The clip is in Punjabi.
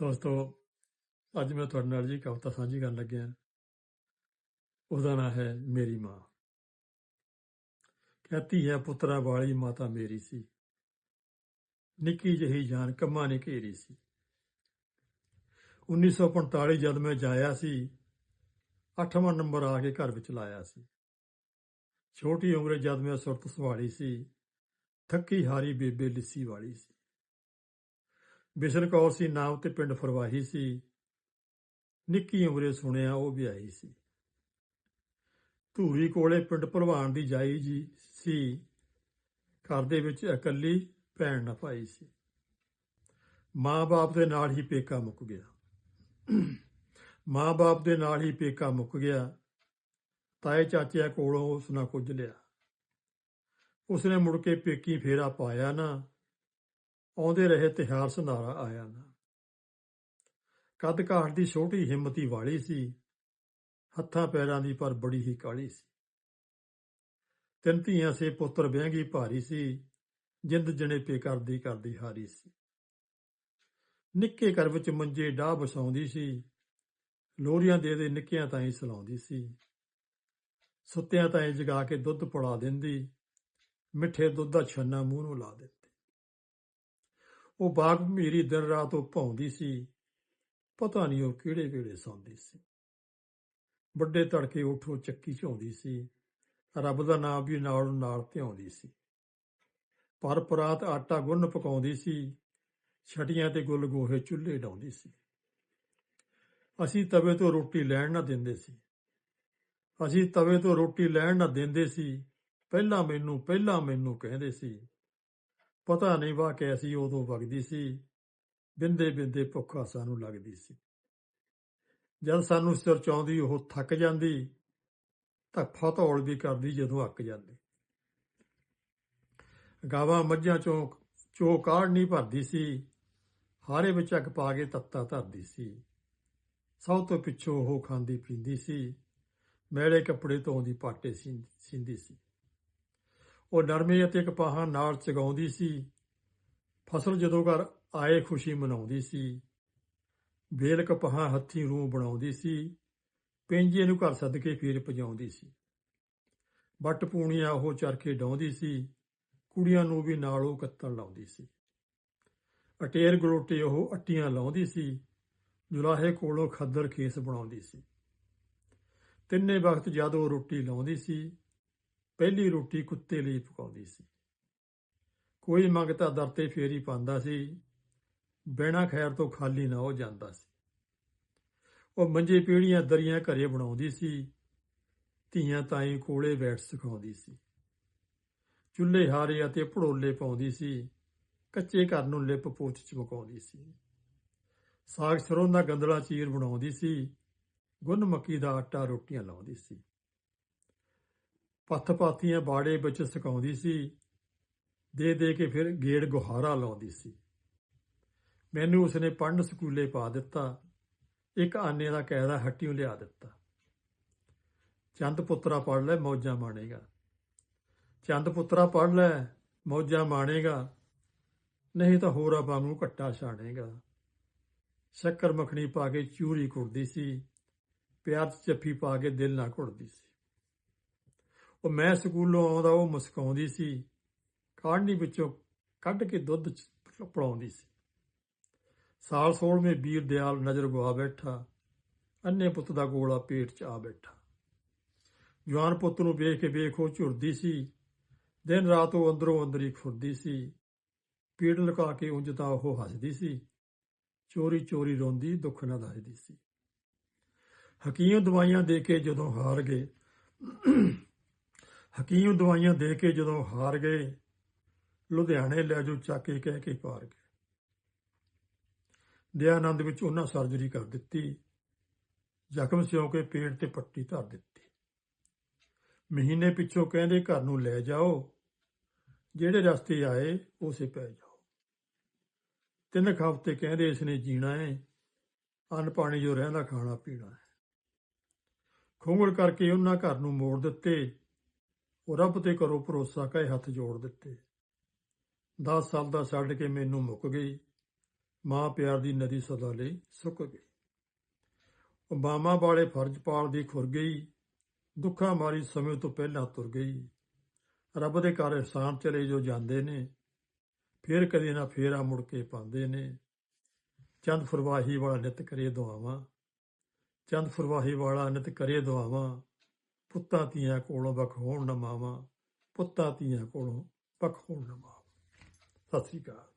ਦੋਸਤੋ, ਅੱਜ ਮੈਂ ਤੁਹਾਡੇ ਨਾਲ ਜੀ ਕਵਿਤਾ ਸਾਂਝੀ ਕਰਨ ਲੱਗਿਆ। ਉਹਦਾ ਨਾਂ ਹੈ ਮੇਰੀ ਮਾਂ। ਕਹਤੀ ਹੈ, ਪੁੱਤਰਾ ਵਾਲੀ ਮਾਤਾ ਮੇਰੀ ਸੀ। ਨਿੱਕੀ ਜਿਹੀ ਜਾਨ ਕੰਮਾਂ ਨੇ ਘੇਰੀ ਸੀ। 1945 ਜਦ ਮੈਂ ਜਾਇਆ ਸੀ 8ਵਾਂ ਨੰਬਰ ਆ ਕੇ ਘਰ ਵਿੱਚ ਲਾਇਆ ਸੀ। ਛੋਟੀ ਉਮਰੇ ਜਦ ਮੈਂ ਸੁਰਤ ਸੰਭਾਲੀ ਸੀ, ਥੱਕੀ ਹਾਰੀ ਬੇਬੇ ਲਿੱਸੀ ਵਾਲੀ ਸੀ। ਬਿਸ਼ਨ ਕੌਰ ਸੀ ਨਾਮ ਤੇ ਪਿੰਡ ਫਰਵਾਹੀ ਸੀ। ਨਿੱਕੀ ਉਮਰੇ ਸੁਣਿਆ ਉਹ ਵਿਆਹੀ ਸੀ। ਧੂਰੀ ਕੋਲੇ ਪਿੰਡ ਭਲਵਾਨ ਦੀ ਜਾਈ ਜੀ ਸੀ। ਘਰ ਦੇ ਵਿੱਚ ਇਕੱਲੀ ਭੈਣ ਨਾ ਪਾਈ ਸੀ। ਮਾਂ-ਬਾਪ ਦੇ ਨਾਲ ਹੀ ਪੇਕਾ ਮੁੱਕ ਗਿਆ। ਮਾਂ-ਬਾਪ ਦੇ ਨਾਲ ਹੀ ਪੇਕਾ ਮੁੱਕ ਗਿਆ। ਤਾਏ ਚਾਚਿਆਂ ਕੋਲੋਂ ਉਸ ਨਾਲ ਕੁਝ ਲਿਆ। ਉਸਨੇ ਮੁੜ ਕੇ ਪੇਕੀ ਫੇਰਾ ਪਾਇਆ ਨਾ। ਆਉਂਦੇ ਰਹੇ ਤਿਹਾਰ ਸੰਧਾਰਾ ਆਇਆ ਨਾ। ਕੱਦ ਕਾਠ ਦੀ ਛੋਟੀ ਹਿੰਮਤੀ ਵਾਲੀ ਸੀ। ਹੱਥਾਂ ਪੈਰਾਂ ਦੀ ਪਰ ਬੜੀ ਹੀ ਕਾਲੀ ਸੀ। ਤਿੰਨ ਧੀਆਂ ਸੇ, ਪੁੱਤਰ ਵਿਆਹੀ ਭਾਰੀ ਸੀ। ਜਿੰਦ ਜਣੇ ਪੇ ਕਰਦੀ ਕਰਦੀ ਹਾਰੀ ਸੀ। ਨਿੱਕੇ ਘਰ ਵਿੱਚ ਮੰਜੇ ਡਾਹ ਬਸਾਉਂਦੀ ਸੀ। ਲੋਰੀਆਂ ਦੇ ਦੇ ਨਿੱਕਿਆਂ ਤਾਈਂ ਸਲਾਉਂਦੀ ਸੀ। ਸੁੱਤਿਆਂ ਤਾਈਂ ਜਗਾ ਕੇ ਦੁੱਧ ਪੜਾ ਦਿੰਦੀ। ਮਿੱਠੇ ਦੁੱਧ ਦਾ ਛੰਨਾ ਮੂੰਹ ਨੂੰ ਲਾ ਦਿੰਦੀ। ਉਹ ਬਾਗ ਮੇਰੀ ਦਿਨ ਰਾਤ ਉਹ ਭੌਂਦੀ ਸੀ। ਪਤਾ ਨਹੀਂ ਉਹ ਕਿਹੜੇ ਵੇਲੇ ਸੌਂਦੀ ਸੀ। ਵੱਡੇ ਤੜਕੇ ਉਠੋ ਚੱਕੀ ਝਾਉਂਦੀ ਸੀ। ਰੱਬ ਦਾ ਨਾਮ ਵੀ ਨਾਲ ਨਾਲ ਧਿਆਉਂਦੀ ਸੀ। ਪਰ ਪਰਾਤ ਆਟਾ ਗੁੰਨ ਪਕਾਉਂਦੀ ਸੀ। ਛਟੀਆਂ ਤੇ ਗੁੱਲ ਗੋਹੇ ਚੁੱਲ੍ਹੇ ਡਾਉਂਦੀ ਸੀ। ਅਸੀਂ ਤਵੇ ਤੋਂ ਰੋਟੀ ਲੈਣ ਨਾ ਦਿੰਦੇ ਸੀ। ਅਸੀਂ ਤਵੇ ਤੋਂ ਰੋਟੀ ਲੈਣ ਨਾ ਦਿੰਦੇ ਸੀ। ਪਹਿਲਾਂ ਮੈਨੂੰ ਪਹਿਲਾਂ ਮੈਨੂੰ ਕਹਿੰਦੇ ਸੀ ਪਤਾ ਨਹੀਂ ਵਾ ਕੈਸੀ ਉਦੋਂ ਵਗਦੀ ਸੀ, ਬਿੰਦੇ ਬਿੰਦੇ ਭੁੱਖਾ ਸਾਨੂੰ ਲੱਗਦੀ ਸੀ। ਜਦ ਸਾਨੂੰ ਸਿਰ ਚਾਉਂਦੀ, ਉਹ ਥੱਕ ਜਾਂਦੀ, ਤਾਂ ਫਤੌਲ ਵੀ ਕਰਦੀ ਜਦੋਂ ਅੱਕ ਜਾਂਦੀ। ਗਾਵਾਂ ਮੱਝਾਂ ਚੋਂ ਚੋ ਕਾੜ ਨਹੀਂ ਭਰਦੀ ਸੀ, ਹਾਰੇ ਵਿੱਚ ਅੱਗ ਪਾ ਕੇ ਤੱਤਾ ਧਰਦੀ ਸੀ। ਸਭ ਤੋਂ ਪਿੱਛੋਂ ਉਹ ਖਾਂਦੀ ਪੀਂਦੀ ਸੀ, ਮੈਲੇ ਕੱਪੜੇ ਧੋਂਦੀ ਪਾਟੇ ਸਿੰਦੀ ਸੀ। ਉਹ ਨਰਮੇ ਅਤੇ ਕਪਾਹਾਂ ਨਾਲ ਚਗਾਉਂਦੀ ਸੀ। ਫਸਲ ਜਦੋਂ ਘਰ ਆਏ ਖੁਸ਼ੀ ਮਨਾਉਂਦੀ ਸੀ। ਵੇਲ ਕਪਾਹਾਂ ਹੱਥੀ ਰੂਹ ਬਣਾਉਂਦੀ ਸੀ। ਪਿੰਜੇ ਨੂੰ ਘਰ ਸੱਦ ਕੇ ਫੇਰ ਪਜਾਉਂਦੀ ਸੀ। ਵੱਟ ਪੂਣੀਆਂ ਉਹ ਚਰਖੇ ਡਾਉਂਦੀ ਸੀ। ਕੁੜੀਆਂ ਨੂੰ ਵੀ ਨਾਲ ਉਹ ਕੱਤਣ ਲਾਉਂਦੀ ਸੀ। ਅਟੇਰ ਗਲੋਟੇ ਉਹ ਅੱਟੀਆਂ ਲਾਉਂਦੀ ਸੀ। ਜੁਲਾਹੇ ਕੋਲੋਂ ਖੱਦਰ ਖੇਸ ਬਣਾਉਂਦੀ ਸੀ। ਤਿੰਨੇ ਵਕਤ ਜਦੋਂ ਰੋਟੀ ਲਾਉਂਦੀ ਸੀ ਪਹਿਲੀ ਰੋਟੀ ਕੁੱਤੇ ਲਈ ਪਕਾਉਂਦੀ ਸੀ। ਕੋਈ ਮੰਗਤਾ ਦਰ ਤੇ ਫੇਰੀ ਪਾਉਂਦਾ ਸੀ। ਬਿਨਾ ਖੈਰ ਤੋਂ ਖਾਲੀ ਨਾ ਹੋ ਜਾਂਦਾ ਸੀ। ਉਹ ਮੰਜੇ ਪੀੜੀਆਂ ਦਰੀਆਂ ਘਰੇ ਬਣਾਉਂਦੀ ਸੀ। ਧੀਆਂ ਤਾਈ ਕੋਲੇ ਬੈਠ ਸਿਖਾਉਂਦੀ ਸੀ। ਚੁੱਲ੍ਹੇ ਹਾਰੇ ਅਤੇ ਭੜੋਲੇ ਪਾਉਂਦੀ ਸੀ। ਕੱਚੇ ਘਰ ਨੂੰ ਲਿਪ ਪੋਚ ਚਮਕਾਉਂਦੀ ਸੀ। ਸਾਗ ਸਰੋਂ ਦਾ ਗੰਦਲਾ ਚੀਰ ਬਣਾਉਂਦੀ ਸੀ। ਗੁੰਨ ਮੱਕੀ ਦਾ ਆਟਾ ਰੋਟੀਆਂ ਲਾਉਂਦੀ ਸੀ। ਪੱਥ ਪਾਥੀਆਂ ਬਾੜੇ ਵਿੱਚ ਸੁਕਾਉਂਦੀ ਸੀ। ਦੇ ਦੇ ਕੇ ਫਿਰ ਗੇੜ ਗੁਹਾਰਾ ਲਾਉਂਦੀ ਸੀ। ਮੈਨੂੰ ਉਸਨੇ ਪੜਨ ਸਕੂਲੇ ਪਾ ਦਿੱਤਾ। ਇੱਕ ਆਨੇ ਦਾ ਕਹਿਦਾ ਹੱਟੀਆਂ ਲਿਆ ਦਿੱਤਾ। ਚੰਦ ਪੁੱਤਰਾ ਪੜ ਲੈ, ਮੌਜਾਂ ਮਾਣੇਗਾ। ਚੰਦ ਪੁੱਤਰਾ ਪੜ ਲੈ, ਮੌਜਾਂ ਮਾਣੇਗਾ। ਨਹੀਂ ਤਾਂ ਹੋਰਾ ਵਾਂਗੂ ਘੱਟਾ ਛਾਣੇਗਾ। ਸ਼ੱਕਰ ਮੱਖਣੀ ਪਾ ਕੇ ਚੂਰੀ ਕੁੜਦੀ ਸੀ। ਪਿਆਰ ਚ ਜੱਫੀ ਪਾ ਕੇ ਦਿਲ ਨਾ ਘੁੱਟਦੀ ਸੀ। ਉਹ ਮੈਂ ਸਕੂਲੋਂ ਆਉਂਦਾ, ਉਹ ਮੁਸਕਾਉਂਦੀ ਸੀ। ਕਾੜਨੀ ਵਿੱਚੋਂ ਕੱਢ ਕੇ ਦੁੱਧ ਪੜਾਉਂਦੀ ਸੀ। ਸਾਲ 16ਵੇਂ ਵੀਰ ਦਿਆਲ ਨਜ਼ਰ ਗੁਆ ਬੈਠਾ। ਅੰਨੇ ਪੁੱਤ ਦਾ ਗੋਲਾ ਪੇਟ 'ਚ ਆ ਬੈਠਾ। ਜਵਾਨ ਪੁੱਤ ਨੂੰ ਵੇਖ ਕੇ ਵੇਖੋ ਝੁਰਦੀ ਸੀ। ਦਿਨ ਰਾਤ ਉਹ ਅੰਦਰੋਂ ਅੰਦਰੀ ਖੁਰਦੀ ਸੀ। ਪੀੜ ਲੁਕਾ ਕੇ ਉਂਝ ਤਾਂ ਉਹ ਹੱਸਦੀ ਸੀ। ਚੋਰੀ ਚੋਰੀ ਰੋਂਦੀ, ਦੁੱਖ ਨਾ ਦੱਸਦੀ ਸੀ। ਹਕੀਮ ਦਵਾਈਆਂ ਦੇ ਕੇ ਜਦੋਂ ਹਾਰ ਗਏ ਹਕੀਮ ਦਵਾਈਆਂ ਦੇ ਕੇ ਜਦੋਂ ਹਾਰ ਗਏ, ਲੁਧਿਆਣੇ ਲੈ ਜੋ ਚੱਕ ਕੇ ਕਹਿ ਕੇ ਪਾਰ ਗਏ। ਦਿਆਨੰਦ ਵਿੱਚ ਉਹਨਾਂ ਸਰਜਰੀ ਕਰ ਦਿੱਤੀ, ਜ਼ਖਮ ਸਿਉਂ ਕੇ ਪੇਟ ਤੇ ਪੱਟੀ ਧਰ ਦਿੱਤੀ। ਮਹੀਨੇ ਪਿੱਛੋਂ ਕਹਿੰਦੇ ਘਰ ਨੂੰ ਲੈ ਜਾਓ, ਜਿਹੜੇ ਰਸਤੇ ਆਏ ਉਸੇ ਪੈ ਜਾਓ। ਤਿੰਨ ਹਫ਼ਤੇ ਕਹਿੰਦੇ ਇਸ ਨੇ ਜੀਣਾ ਹੈ ਅੰਨ ਪਾਣੀ ਜੋ ਰਹਿੰਦਾ ਖਾਣਾ ਪੀਣਾ ਹੈ। ਖੋਗਲ ਕਰਕੇ ਉਹਨਾਂ ਘਰ ਨੂੰ ਮੋੜ ਦਿੱਤੇ ਉਹ ਰੱਬ ਤੇ ਕਰੋ ਭਰੋਸਾ ਕਹੇ ਹੱਥ ਜੋੜ ਦਿੱਤੇ। 10 ਸਾਲ ਦਾ ਛੱਡ ਕੇ ਮੈਨੂੰ ਮੁੱਕ ਗਈ। ਮਾਂ ਪਿਆਰ ਦੀ ਨਦੀ ਸਦਾ ਲਈ ਸੁੱਕ ਗਈ। ਓਬਾਮਾ ਵਾਲੇ ਫਰਜ਼ ਪਾਲ ਦੀ ਖੁਰ ਗਈ। ਦੁੱਖਾਂ ਮਾਰੀ ਸਮੇਂ ਤੋਂ ਪਹਿਲਾਂ ਤੁਰ ਗਈ। ਰੱਬ ਦੇ ਘਰ ਇਨਸਾਨ ਚਲੇ ਜੋ ਜਾਂਦੇ ਨੇ, ਫੇਰ ਕਦੇ ਨਾ ਫੇਰਾ ਮੁੜ ਕੇ ਪਾਉਂਦੇ ਨੇ। ਚੰਦ ਫਰਵਾਹੀ ਵਾਲਾ ਨਿਤ ਕਰੇ ਦੁਆਵਾਂ। ਚੰਦ ਫਰਵਾਹੀ ਵਾਲਾ ਨਿਤ ਕਰੇ ਦੁਆਵਾਂ। ਪੁੱਤਾਂ ਧੀਆਂ ਕੋਲੋਂ ਵੱਖ ਹੋਣ ਨਾ ਮਾਵਾਂ, ਪੁੱਤਾਂ ਧੀਆਂ ਕੋਲੋਂ ਵੱਖ ਹੋਣ ਨਾ ਮਾਵਾਂ। ਸਤਿ ਸ੍ਰੀ ਅਕਾਲ।